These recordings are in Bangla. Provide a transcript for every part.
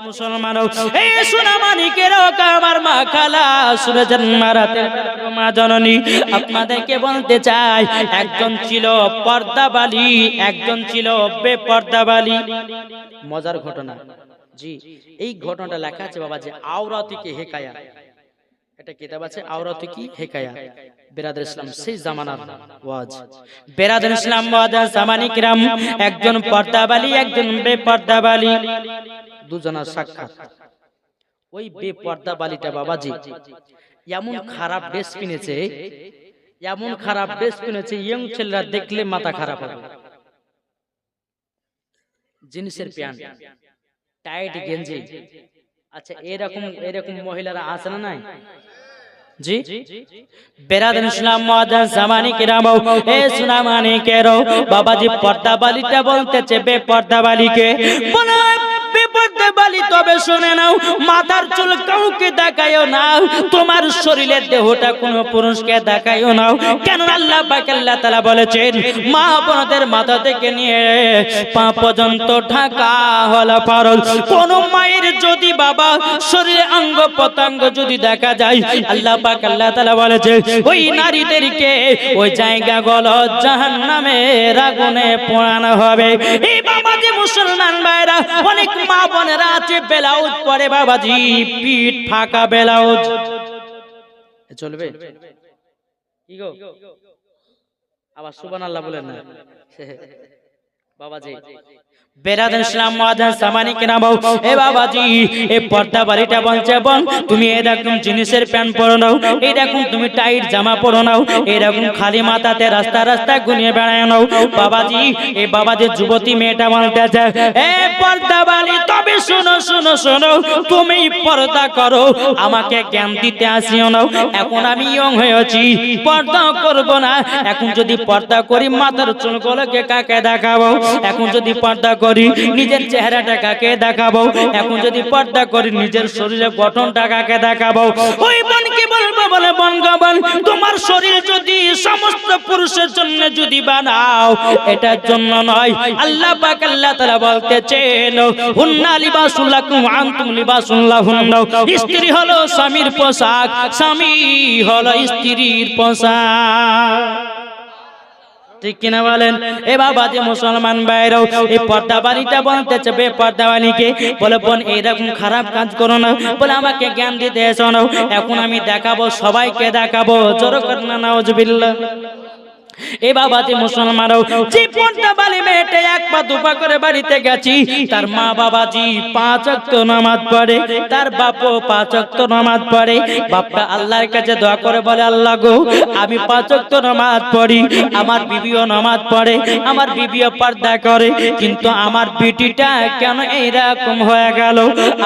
বাবাজি একজন ছিল একজন ছিল মজার ঘটনা। জি, এই ঘটনাটা লেখা আছে বাবা যে আওরাতিকে হেকায়া। এটা কিতাব আছে হেকায়া। ওয়াজ। জামানি কিরাম একজন পর্দাবালি, একজন বেপর্দাবালি। দুজনের সাক্ষাৎ। ওই বেপর্দাবালিটা বাবাজি এমন খারাপ ড্রেস কিনেছে এমন খারাপ ড্রেস কিনেছে ইয়ং ছেলেরা দেখলে মাথা খারাপ হবে। জিন্সের প্যান্ট টাইট গেঞ্জি। আচ্ছা এরকম এরকম মহিলারা আছে না নাই? জি? বেরাদন ইসলাম মাদান জামানি কিরাম এ সুনামানি কেরো বাবাজি পর্দা বালিটা বলতেছে বে পর্দা বালিকে। বলো বিপদে বালি, তবে শুনে নাও, মাথার চুল কাউকে দেখায়ও না। তোমার শরীরের দেহটা কোন পুরুষকে দেখায়ও নাও কেন আল্লাহ পাক আল্লাহ বলেছেন, মা বোনদের মাথা থেকে নিয়ে পা পর্যন্ত ঢাকা হলো ফরজ। কোন মায়ের বাবা, শরীরে অঙ্গ প্রত্যঙ্গ যদি দেখা যায়, আল্লাহ পাক আল্লাহ তাআলা বলেছে, ওই নারীদেরকে ওই জায়গা গুলো জাহান্নামের আগুনে পোড়ানো হবে। এই বাবাজি মুসলমান ভাইরা, অনেক মা বোনেরা আছে, ব্লাউজ পরে বাবাজি, পিঠ ফাঁকা ব্লাউজ। চলবে? কি গো? আবার সুবহানাল্লাহ বলেন না। বাবাজি। বেরাদ ইসলাম মাদান সামানি কিনা বাউ এ বাবাজি এ পর্দা বাড়িটা বোন। তুমি এরকম জিনিসের প্যান্ট পরো নাও। এরকম তুমি টাইট জামা পরো নাও। এরকম খালি মাথাতে রাস্তা রাস্তা গুনিয়ে বেড়ায় নাও। বাবাজি এ বাবাজি যুবতী মেয়েটা বলতেছে এ পর্দা বাড়ি তবে শোনো শোনো শোনো তুমি পর্দা করো। আমাকে জ্ঞান দিতে আসিও নাও। এখন আমি ইয়ং হয়েছি পর্দা করব না। এখন যদি পর্দা করি মাথার চুলগুলোকে কাকে দেখাবো? এখন যদি পর্দা করি, নিজের চেহারাটা কাকে দেখাবো? এখন যদি পর্দা করি, নিজের শরীরে গঠনটা কাকে দেখাবো? ওই বোনকে বলব, বলে বন গবন তোমার শরীর যদি সমস্ত পুরুষের জন্য যদি বানাও, এটার জন্য নয়। আল্লাহ পাক আল্লাহ তাআলা বলতেছেন, হুন্না লিবাসুল লাকুম আনতুম লিবাসুল লাহুন্না স্ত্রী হলো স্বামীর পোশাক, স্বামী হলো স্ত্রীর পোশাক। ঠিক কিনা বলেন? এ বাবা যে মুসলমান বাইরেও এই পর্দা বাড়িটা বলতেছে বে পর্দা বাড়িকে বলে, বোন, এইরকম খারাপ কাজ করো না। বলে, আমাকে জ্ঞান দিতে এসো এখন আমি দেখাবো, সবাইকে দেখাবো। জোর কর না আমি নামাজ পড়ি, আমার বিবিও নামাজ পড়ে, আমার বিবিও পর্দা করে, কিন্তু আমার বিটিটা কেন এইরকম হয়ে গেল?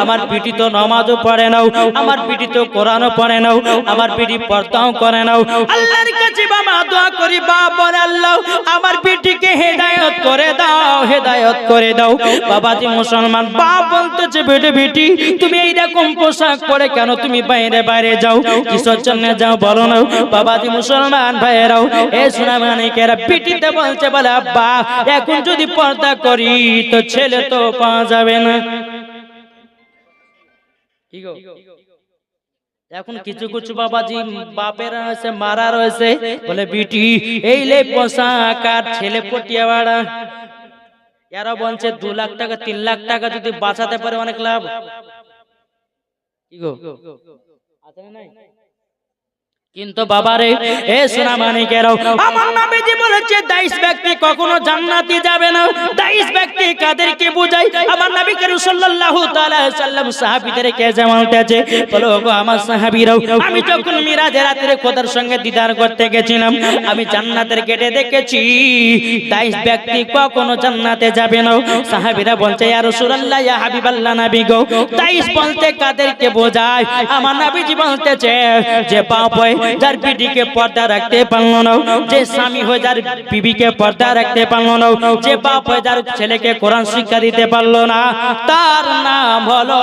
আমার বিটি তো নামাজও পড়ে নাও, আমার বিটি তো কোরআনও পড়ে নাও, আমার বিটি পর্দাও করে নাও। আল্লাহর কাছে বাবা দোয়া করি, বাপ বলে আল্লাহ, আমার বিটিকে হেদায়ত করে দাও, হেদায়ত করে দাও। বাবাজি মুসলমান, বাপ বলতেছে, বেটে বেটি, তুমি এইরকম পোশাক পরে কেন তুমি বাইরে বাইরে যাও? কিসের জন্য যাও বলো না? বাবাজি মুসলমান ভাইয়েরাও, এ শোনা মানিকেরা পিটিতে বলছে, বলে, আব্বা, এখন যদি পর্দা করি, তো ছেলে তো পাওয়া যাবে না। কি গো? এখন কিছু কিছু বাবাজি বাপেরা রয়েছে মারা রয়েছে। বলে বিটি এই লে পোশাক আর ছেলে পটিয়া বাড়া এরা বলছে দু লাখ টাকা তিন লাখ টাকা যদি বাঁচাতে পারে অনেক লাভ। কি গো? আছে না নাই? কিন্তু বাবারে, এ সোনা মানিকেরাও আমার নবীজি বলেছে দাইশ ব্যক্তি কখনো জান্নাতি যাবে না। দাইশ ব্যক্তি কাদেরকে বোঝায়? আমার নবী করিম সাল্লাল্লাহু তাআলা সাল্লাম সাহাবীদেরকে যেমন বলতেছে বলো গো আমার সাহাবীরাও, আমি যখন মিরাজের রাতে খোদার সঙ্গে দিদার করতে গেছিলাম, আমি জান্নাতের গেটে দেখেছি দাইশ ব্যক্তি কখনো জান্নাতে যাবে না। সাহাবীরা বলছে, ইয়া রাসূলুল্লাহ, ইয়া হাবিবাল্লাহ নবী গো। দাইশ বলতে কাদেরকে বোঝায়? আমার নবীজি বলতেছে যে বাপয় যার বিটিকে পর্দা রাখতে পারল না। যে স্বামী হয়ে, যার বিবিকে পর্দা রাখতে পারল না। যে বাপ হয়ে, যার ছেলেকে কোরআন শিক্ষা দিতে পারল না। তার নাম হলো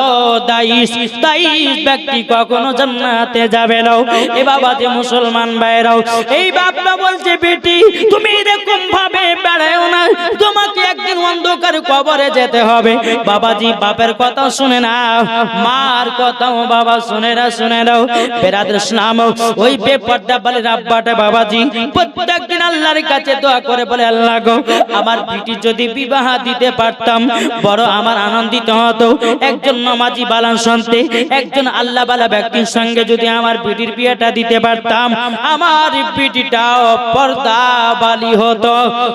দাইস দাইস ব্যক্তি কখনো জান্নাতে যাবে না। এ বাবা যে মুসলমান ভাইরাও এই বাপটা বলছে, বেটি, তুমি এরকম ভাবে বেড়াও না। তোমাকে একদিন অন্ধকার কবরে যেতে হবে। বাবাজি বাপের কথা শুনে না মার কথাও বাবা শুনে না, শুনে নাও। বেরাদের নাম ওই বেপর্দা বলে রাব্বাটা বাবাজি, প্রত্যেকদিন আল্লাহর কাছে দোয়া করে বলে, আল্লাহ গো, আমার বিটি যদি বিবাহ দিতে পারতাম, বড় আমার আনন্দিত হতো। একজন নমাজি বালান শুনতে একজন আল্লাহ বালা ব্যক্তির সঙ্গে যদি আমার বিটির বিয়েটা দিতে পারতাম, আমার বিটিটাও পর্দা বালি হতো।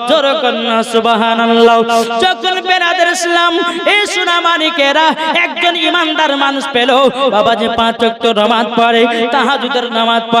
জোর কন্যা সুবহানাল্লাহ। যখন বেরাদের ইসলাম এই সুনামানিকেরা একজন ইমানদার মানুষ পেল। বাবা যে পাঁচ ওয়াক্ত নামাজ পড়ে, তাহাজুদের নামাজ পড়ে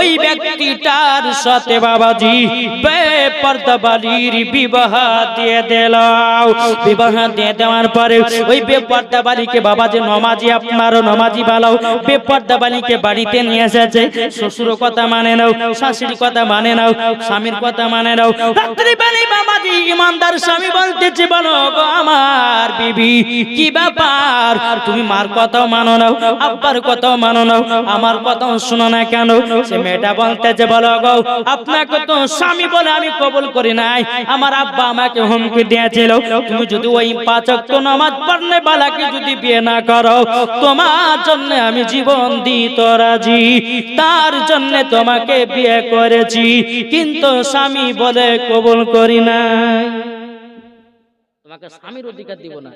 ওই ব্যক্তিটার সাথে বাবাজি বেপর্দা বালির বিবাহ দিয়ে দিলাও বিবাহ দিয়ে দেওয়ার পরে ওই বেপর্দা বালিকে বাবা যে নমাজি আপনারও নমাজি ভালো বেপর্দা বালিকে বাড়িতে নিয়ে এসেছে। শ্বশুর কথা মানে নাও, শাশুড়ি কথা মানে নাও, স্বামীর কথা মানে নাও। রাত্রি বেলা বাবাজি, ইমানদার স্বামী বলতেছে, বলো আমার বিবি, কি ব্যাপার? তুমি মার কথাও মানো নাও, আব্বার কথাও মানো নাও, আমার কথাও শুনো না কেন? সে মেয়েটা বলতেছে, বলো গো, আপনাকে তো স্বামী বলে আমি কবুল করি নাই। আমার আব্বা আমাকে হুমকি দিয়েছিল। তুমি যদি ওই পাঁচক তো নামাজ পড়নে বালাকে যদি বিয়ে না করো, তোমার জন্য আমি জীবন দিতে রাজি। তার জন্য তোমাকে বিয়ে করেছি, কিন্তু স্বামী বলে কবুল করি নাই। তোমাকে স্বামীর অধিকার দিব না।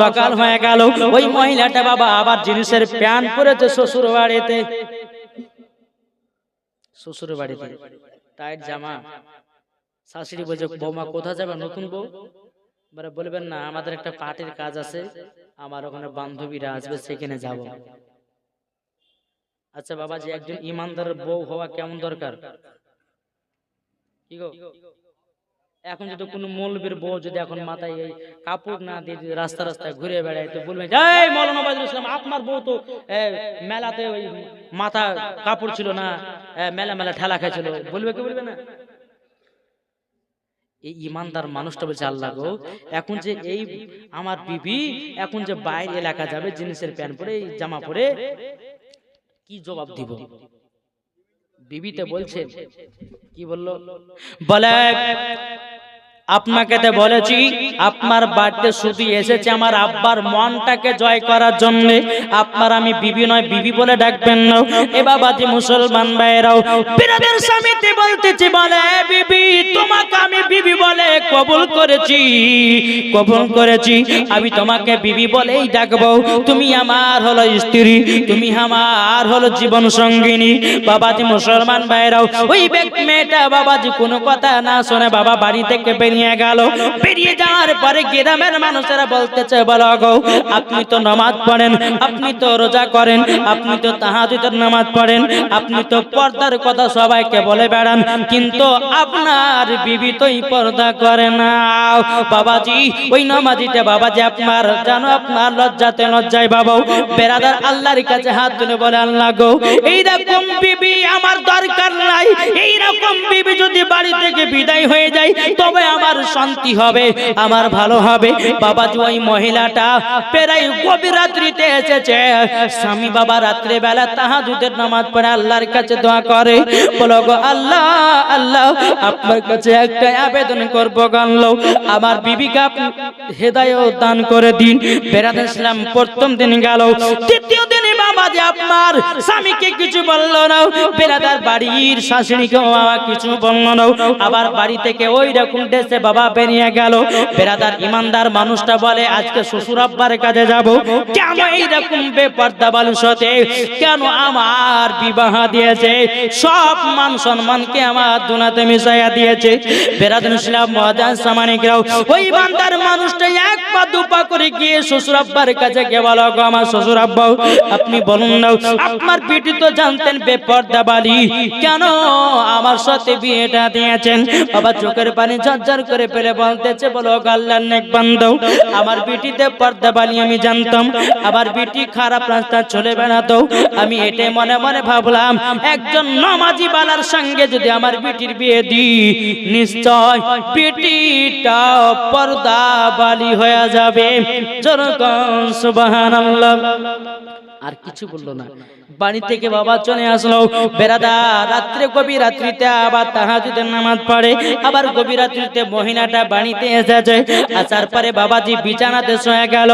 সকাল হয়ে গেল, ওই মহিলাটা বাবা আবার জিনিসের প্যান পরেছে শ্বশুর বাড়িতে। শ্বশুর বাড়িতে টাইট জামা? শাশুড়ি বলছে, বৌমা যাবে নতুন বউ? বলবেন না, আমাদের একটা পার্টির কাজ আছে, আমার ওখানে বান্ধবীরা আসবে, সেখানে যাব। আচ্ছা বাবা যে একজন ইমানদারের বউ হওয়া কেমন দরকার? এখন যদি কোনো মৌলবীর বউ যদি এখন মাথায় এই কাপড় না দিয়ে রাস্তা রাস্তায় ঘুরে বেড়ায় তো বলবে এই মৌলানা বাজরুল ইসলাম আপনার বউ তো মেলাতে ওই মাথা কাপড় ছিল না মেলা মেলা ঠেলা খাইছিল বলবে কি বলবে না? এই ইমানদার মানুষটা বলছে আল্লাহ গো এখন যে এই আমার বিবি এখন যে বাইরে এলাকা যাবে জিনিসের প্যান্ট পরে এই জামা পরে কি জবাব দিব? বিবিতে বলছে। কি বলল বলে আপনাকে তো বলেছি আপনার বাড়িতে শুধু এসেছে আমার আব্বার মনটাকে জয় করার জন্য আপনার আমি বিবি নয় বিবি বলে ডাকবেন না। এ বাবাজি মুসলমান ভাইরাও বিরাদের স্বামীতে বলতেছি বলে বিবি তোমাকে আমি বিবি বলে কবুল করেছি কবুল করেছি। আমি তোমাকে বিবি বলেই ডাকবো তুমি আমার হলো স্ত্রী তুমি আমার হলো জীবন সঙ্গিনী। বাবাজি মুসলমান ভাইরাও ওই ব্যক্তি মেয়েটা বাবাজি কোনো কথা না শুনে বাবা বাড়ি থেকে বেরিয়ে গেল। বেরিয়ে যাওয়ার পরে গ্রামের মানুষেরা বলতেছে, বলো আপনি তো নামাজ পড়েন, আপনি তো রোজা করেন, আপনি তো তাহাজুদের নামাজ পড়েন, আপনি তো পর্দার কথা সবাইকে বলে বেড়ান, কিন্তু আপনার বিবি তোই পর্দা করে না। বাবাজি, ওই নামাজিতে বাবাজি, আপনার জানো, আপনার লজ্জাতে লজ্জায় বাবা, বেরাদার আল্লাহর কাছে হাত তুলে বলে, আল্লাহ গো, এইরকম বিবি আমার দরকার নাই, এইরকম বিবি যদি বাড়ি থেকে বিদায় হয়ে যায়, তবে আমার শান্তি হবে, আমার ভালো হবে। বাবাজি, ওই মহিলাটা প্রায় গভীর রাত্রিতে এসেছে। স্বামী বাবা রাত্রে বেলা তাহাজুদের নামাজ পড়ে আল্লাহর কাছে দোয়া করে। বলো গো, আল্লাহ আল্লাহ, আপনার কাছে একটা আবেদন করব গানলো। আমার বিবিকা হেদায়ত দান করে দিন। বেড়াতে ইসলাম প্রথম দিন গেল তৃতীয় দিনে বাবা আপনার স্বামীকে কিছু বলল না বেড়াদার বাড়ির শাশুড়িকে বাবা কিছু বলল না। আবার বাড়ি থেকে ওই রকম দেশে বাবা বেরিয়ে গেল। বেড়াদার ইমানদার মানুষটা বলে, আজকে শ্বশুর আব্বার কাছে যাব। কেন এইরকম বেপর্দা বালুর সাথে? কেন আমার বিবাহ দিয়েছে? সব মান সম্মানকে আমার দুনাতে মিশাইয়া দিয়েছে। বেড়াদার ইসলাম মহাজান সামানিকরাও, ওই বান্দার মানুষটা এক পা দু পা করে গিয়ে শ্বশুর আব্বার কাছে গিয়ে বলো আমার শ্বশুর আব্বা, আপনি আপনি বলুন না আপনার বিটি তো জানতেন বেপর্দা বালি। কেন আমার সাথে বিয়েটা দিয়েছেন? বাবা চোখের পানি ঝরঝর করে ফেলে বলতেছে, বলো আল্লাহর নেক বান্ধব আমার বিটিতে পর্দা বালি আমি জানতাম, আমার বিটি খারাপ রাস্তা চলে বেড়াতো। আমি এটাই মনে মনে ভাবলাম, একজন নমাজি বালার সঙ্গে যদি আমার বিটির বিয়ে দিই, নিশ্চয় পিটিটা পর্দা বালি হয়ে যাবে। জনগণ সুবহানাল্লাহ। আর কিছু বলল না। বাড়ি থেকে বাবা চলে আসলো। বেড়াদা রাত্রে গভীর রাত্রিতে আবার তাহাজুদের নামাজ পড়ে। আবার গভীর রাত্রিতে মহিলাটা বাড়িতে এসেছে। আসার পরে বাবাজি বিছানাতে শুয়ে গেল।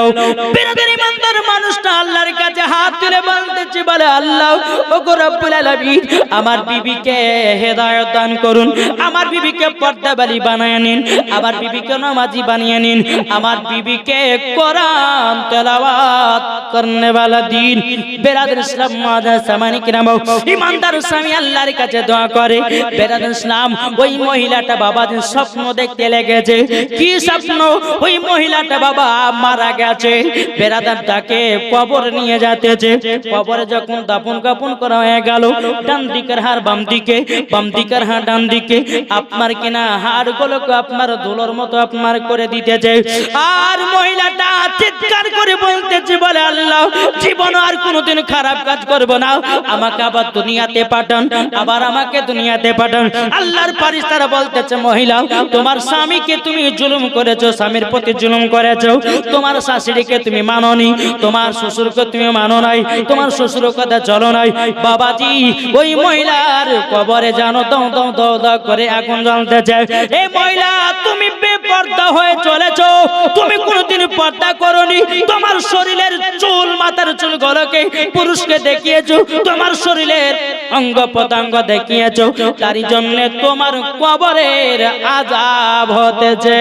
মানুষটা আল্লাহর কাছে হাত তুলে বলতেছে বলে আল্লাহ ওগো রব্বুল আলামিন আমার বিবিকে হেদায়েত দান করুন। আমার বিবিকে পর্দাবালি বানিয়ে নিন। আমার বিবিকে নামাজি বানিয়ে নিন। আমার বিবিকে কোরআন তেলাওয়াত করনে वाला দিন বেরাদর ইসলাম মাদা সামানি কিরাম ইমানদার স্বামী আল্লাহর কাছে দোয়া করে। বেরাদর ইসলাম, ওই মহিলাটা বাবা দিন স্বপ্ন দেখতে লেগেছে। কি স্বপ্ন? ওই মহিলাটা বাবা মারা গেছে। বেরাদার তাকে কবর নিয়ে যাতেছে কবরে যখন দাপন কাপন করা হয়ে গেল, ডান দিকের হার বাম দিকে, বাম দিকের হার ডান দিকে। আপনার কিনা হাড় গুলোকে আপনার দোলর মতো আপনার করে দিতেছে। আর মহিলাটা চিৎকার করে বলতেছে বলে আল্লাহ, জীবন আর কোনোদিন খারাপ কাজ করব না। আমাকে আবার দুনিয়াতে পাঠান, আবার আমাকে দুনিয়াতে পাঠান। আল্লাহর পারিস্তারা বলতেছে মহিলা তোমার স্বামীকে তুমি জুলুম করেছ, স্বামীর প্রতি জুলুম করেছ। তোমার শাশুড়িকে তুমি মাননি, তোমার শ্বশুরকে তুমি মানো নাই, তোমার শ্বশুর কথা চলো নাই। বাবাজি, ওই মহিলার কবরে জানো, দাও দাও দাও দাও করে এখন জ্বলতে চায় এই মহিলা, তুমি বেপর্দা হয়ে চলেছো। তুমি কোনোদিন পর্দা করনি। তোমার শরীরের চুল, মাথার চুল গলকে পুরুষকে দেখিয়েছো। তোমার শরীরের অঙ্গ প্রত্যঙ্গ দেখিয়েছো। তারই জন্য তোমার কবরের আজাব হতেছে।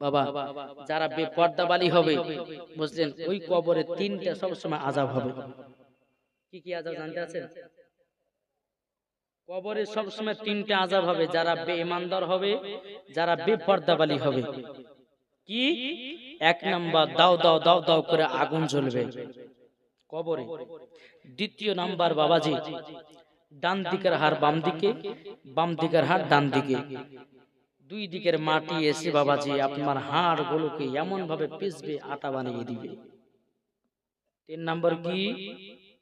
বাবা, যারা বেপর্দাবালি হবে, বুঝলেন, ওই কবরে তিনটা সবসময় আজাব হবে। কি কি আজাব জানতে আছেন? কবরে সবসময় তিনটে আজাব হবে যারা বেঈমানদার হবে যারা বেপর্দাবালি হবে। কি? এক নাম্বার দাও দাও দাও দাও করে আগুন জ্বলবে। কবরে। দ্বিতীয় নাম্বার বাবাজি। ডান দিকের হার বাম দিকে বাম দিকের হার ডান দিকে। দুই দিকের মাটি এসে বাবাজি আপনার হাড় গুলোকে এমন ভাবে পিসবে আটা বানিয়ে দিবে। তিন নাম্বার কি?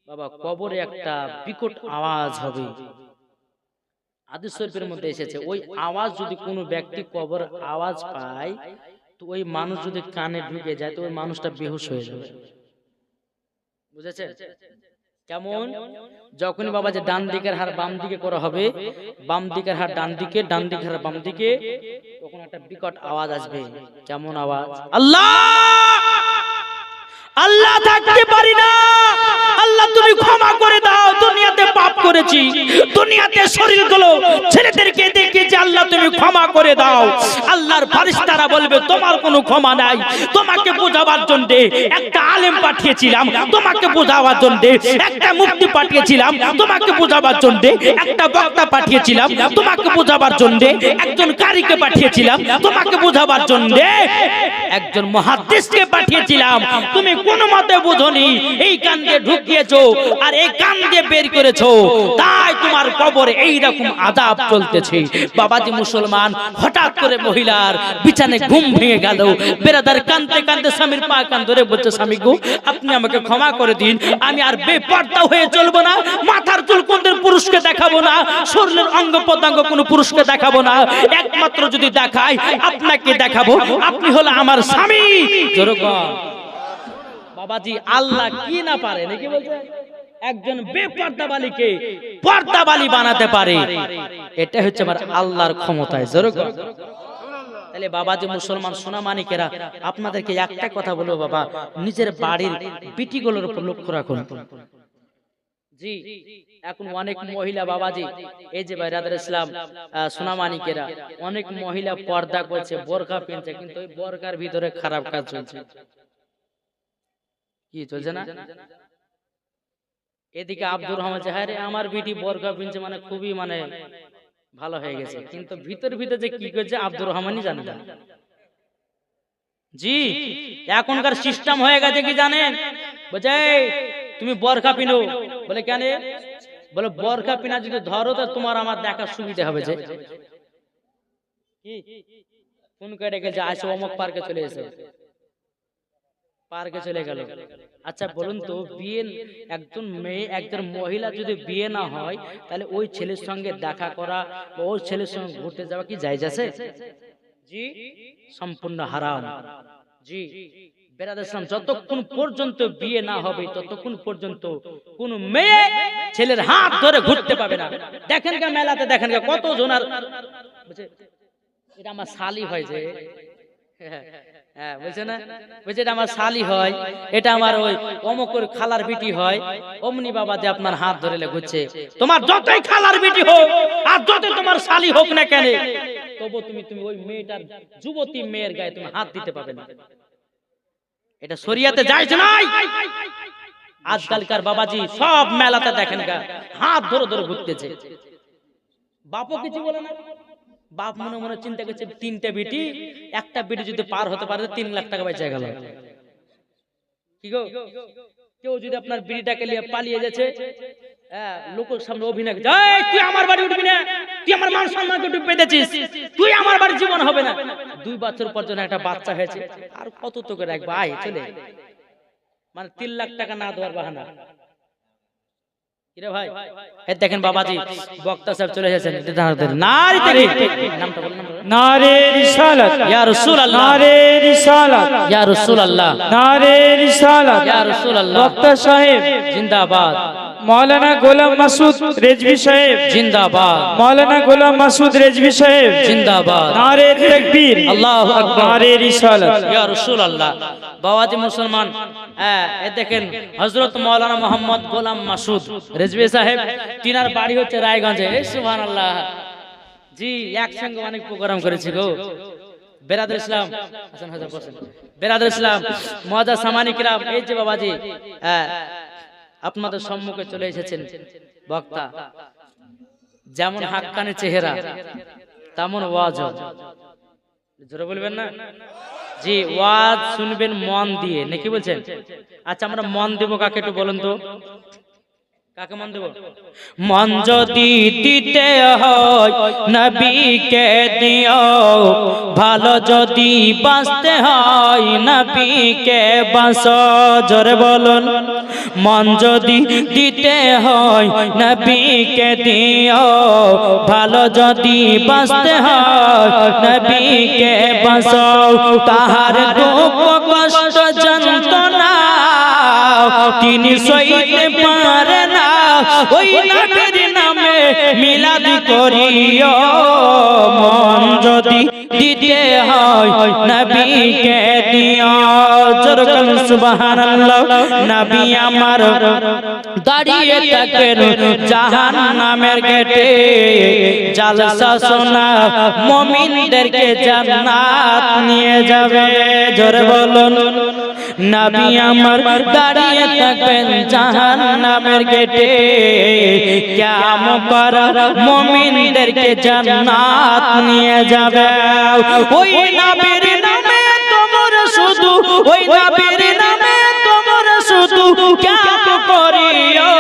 বাবা কবরে একটা বিকট আওয়াজ হবে। আদি শরীফের মধ্যে এসেছে। ওই আওয়াজ যদি কোনো ব্যক্তি কবর আওয়াজ পায় তো ওই মানুষ যদি কানে ঢুকে যায় তো ওই মানুষটা বেহুশ হয়ে যাবে। বুঝেছে কেমন? যখনই বাবা যে ডান দিকের হার বাম দিকে করা হবে বাম দিকের হার ডান দিকে ডান দিকের হার বাম দিকে তখন একটা বিকট আওয়াজ আসবে। কেমন আওয়াজ? আল্লাহ! আল্লাহ থাকতে পারি না। আল্লাহ, তুমি ক্ষমা করে দাও। দুনিয়াতে পাপ করেছি। দুনিয়াতে শরীরগুলো ছেলেদেরকে দেখেছি। আল্লাহ, তুমি ক্ষমা করে দাও। আল্লাহর ফারিস্তারা বলবে, তোমার কোনো ক্ষমা নাই। তোমাকে বোঝাবার জন্য একটা আলেম পাঠিয়েছিলাম। তোমাকে বোঝাবার জন্য একটা মুক্তি পাঠিয়েছিলাম। তোমাকে বোঝাবার জন্য একটা বক্তা পাঠিয়েছিলাম। তোমাকে বোঝাবার জন্য একজন কারিকে পাঠিয়েছিলাম। তোমাকে বোঝাবার জন্য একজন মহাদ্দেশকে পাঠিয়েছিলাম। তুমি কোন মতে বোঝনি? এই কান দিয়ে ঢুকিয়েছো আর এই কান দিয়ে বের করেছ। তাই তোমার কবরে এই রকম আদাব চলতেছে। বাবাজি মুসলমান, হঠাৎ করে মহিলার বিছানে ঘুম ভেঙে গেল। বেরাদার কানতে কানতে স্বামীর পা কান ধরে বলছে, স্বামী গো, আপনি আমাকে ক্ষমা করে দিন। আমি আর বেপর্দা হয়ে চলবো না। মাথার চুল কোনদের পুরুষকে দেখাবো না। শরীরের অঙ্গ প্রত্যঙ্গ কোনো পুরুষকে দেখাবো না। একমাত্র যদি দেখাই, আপনাকে দেখাবো। আপনি হলো আমার স্বামী। যেরকম বাবাজি, আল্লাহ কি না পারে? নাকি বলছে, একজন বেপর্দাবালিকে পর্দাবালি বানাতে পারে। এটা হচ্ছে আমার আল্লাহর ক্ষমতায়। যেরকম তাহলে বাবাজি মুসলমান সোনা মানিকেরা, আপনাদেরকে একটা কথা বলব বাবা, নিজের বাড়ির বিটিগুলোর উপর লক্ষ্য রাখুন। জি, এখন অনেক মহিলা বাবাজি, এই যে বাইরাদার ইসলাম সোনামানিকেরা অনেক মহিলা পর্দা করছে বোরকা পিনছে, কিন্তু ওই বোরকার ভিতরে খারাপ কাজ চলছে। কি চলছে না? এদিকে আব্দুর রহমান হ্যাঁ রে, আমার বিটি বোরকা পিনছে মানে খুবই মানে ভালো হয়ে গেছে। কিন্তু ভিতর ভিতর যে কি করছে আব্দুর রহমানই জানে না। জি এখনকার সিস্টেম হয়ে গেছে কি জানেন? বলছে তুমি বরখা পিনো। বলে কেন বলে বরখা পিনা যদি ধরো তো তোমার আমার দেখার সুবিধা হবে যে। কি? ফোন করে গেছে আসো অমুক পার্কে চলে এসো। পার্কে চলে গেল। আচ্ছা বলুন তো বিয়ে একজন মেয়ে একজন মহিলা যদি বিয়ে না হয় তাহলে ওই ছেলের সঙ্গে দেখা করা বা ওই ছেলের সঙ্গে ঘুরতে যাওয়া কি যাইজ আছে জি? সম্পূর্ণ হারাম। জি। বেরাদ ইসলাম যতক্ষণ পর্যন্ত বিয়ে না হবে ততক্ষণ পর্যন্ত কোন মেয়ে ছেলের হাত ধরে ঘুরতে পাবে না। দেখেন কে মেলাতে দেখেন কে কত জনার এটা আমার শালি হয় যে। হ্যাঁ বলছে না? বলছে এটা আমার শালি হয় এটা আমার ওই অমকর খালার বিটি হয় অমনি বাবা যে আপনার হাত ধরে তোমার যতই খালার বিটি হোক আর যতই তোমার শালি হোক না কেন তবু তুমি তুমি ওই মেয়েটার যুবতী মেয়ের গায়ে তুমি হাত দিতে পারবে না। এটা শরিয়াতে নাই। আজকালকার বাবাজি সব মেলাতে দেখেন গা হাত ধরে ধরে ঘুরতেছে। বাপও কিছু বলে না? বাপ মনে মনে চিন্তা করছে তিনটা বেটি একটা বেটি যদি পার হতে পারে তিন লাখ টাকা বেঁচে গেল। কি গো? কেউ যদি আপনার বিড়িটাকে নিয়ে পালিয়ে যাচ্ছে হ্যাঁ, লোকের সামনে অভিনয় তুই আমার বাড়ি উঠবি না? তুই আমার মান সম্মানকে ডুবে তুই আমার বাড়ি জীবন হবে না। দুই বছর পর যখন একটা বাচ্চা হয়েছে। আর কত তোকে রাখব? আয় চলে। মানে তিন লাখ টাকা না দেওয়ার বাহানা। ভাই? দেখেন বাবাজি বক্তা সাহেব চলে এসেছেন এটা দাঁড়াতে দিন। নারী থেকে নামটা বলুন নামটা বলুন। নারে রিসালাত ইয়া রাসূলুল্লাহ। নারে রিসালাত ইয়া রাসূলুল্লাহ। নারে রিসালাত ইয়া রাসূলুল্লাহ। বক্তা সাহেব। জিন্দাবাদ। মৌলানা গোলাম মাসুদ রেজভি সাহেব। জিন্দাবাদ। মৌলানা গোলাম মাসুদ রেজভি সাহেব। জিন্দাবাদ। নারে তাকবীর। আল্লাহু আকবার। নারে রিসালাত। ইয়া রাসূলুল্লাহ। বাবাজি মুসলমান হ্যাঁ এই দেখেন হযরত মাওলানা মোহাম্মদ গোলাম মাসুদ রেজভি সাহেব তিনার বাড়ি হচ্ছে রায়গঞ্জে। সুবহানাল্লাহ। জি একসঙ্গে অনেক প্রোগ্রাম করেছি গো। বেরাদুল ইসলাম হাসান হাজার বসেন। বেরাদুল ইসলাম মজা সামানিকরাম এই যে বাবাজি হ্যাঁ আপনাদের সম্মুখে চলে এসেছেন বক্তা। যেমন হাক্কানি চেহারা তেমন ওয়াজ। জোরে বলবেন না? জি ওয়াজ শুনবেন মন দিয়ে নাকি বলছেন? আচ্ছা আমরা মন দেবো কাকে একটু বলুন তো? মন দেব? মন যদি দিতে হয়, নবীকে দিও। ভালো যদি বাঁচতে হয়, নবীকে বাঁচ। জোরে বলুন। মন যদি দিতে হয়, নবীকে দিও। ভালো যদি বাঁচতে হয়, নবীকে বাঁচাও তাহার দুঃখ কষ্ট যন্ত্রণা, তিনি সইতে পারে ওই নামে মিলাদ করিও। মন যদি দিতে হয় নবীকে সুবহানাল্লাহ, নবী আমার দাঁড়িয়ে থাকেন জাহান নামের গেটে। জালসা সোনা মুমিনদেরকে জান্নাত নিয়ে যাবে, জোরে বলুন। নবী আমার দাঁড়িয়ে থাকবেন জাহান নামের গেটে। কিয়াম কর মুমিনদেরকে জান্নাত নিয়ে যাবে। ওই নবীর নামে তোমার শুধু ওই নবীর নামে তোমার শুধু কিয়াম করিও।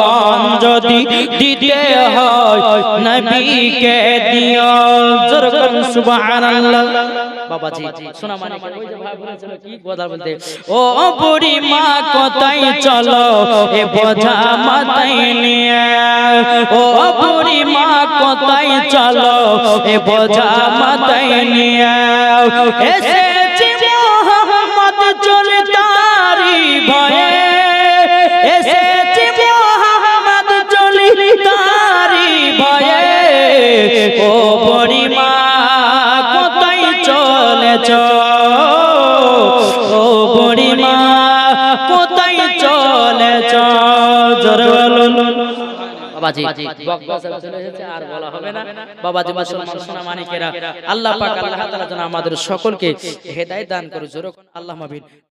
মন যদি দিতে হয় নবীকে দিও। জোরকান সুবহানাল্লাহ। বাবাজি শোনা মানে ওই যে ভাই বলেছিল কি কথা বলতে ও বুড়ি মা কোথায় চলো? এ বোঝা মাথায় নিয়ে। ও বুড়ি মা কোথায় চলো? এ বোঝা মাথায় নিয়ে। বাবাজি। চলে এসেছে আর বলা হবে না। বাবাজি মুসলমান সোনা মানিকেরা আল্লাহ পাক আল্লাহ তাআলা যেন আমাদের সকলকে হেদায়েত দান করে জোরে আল্লাহ মাবিন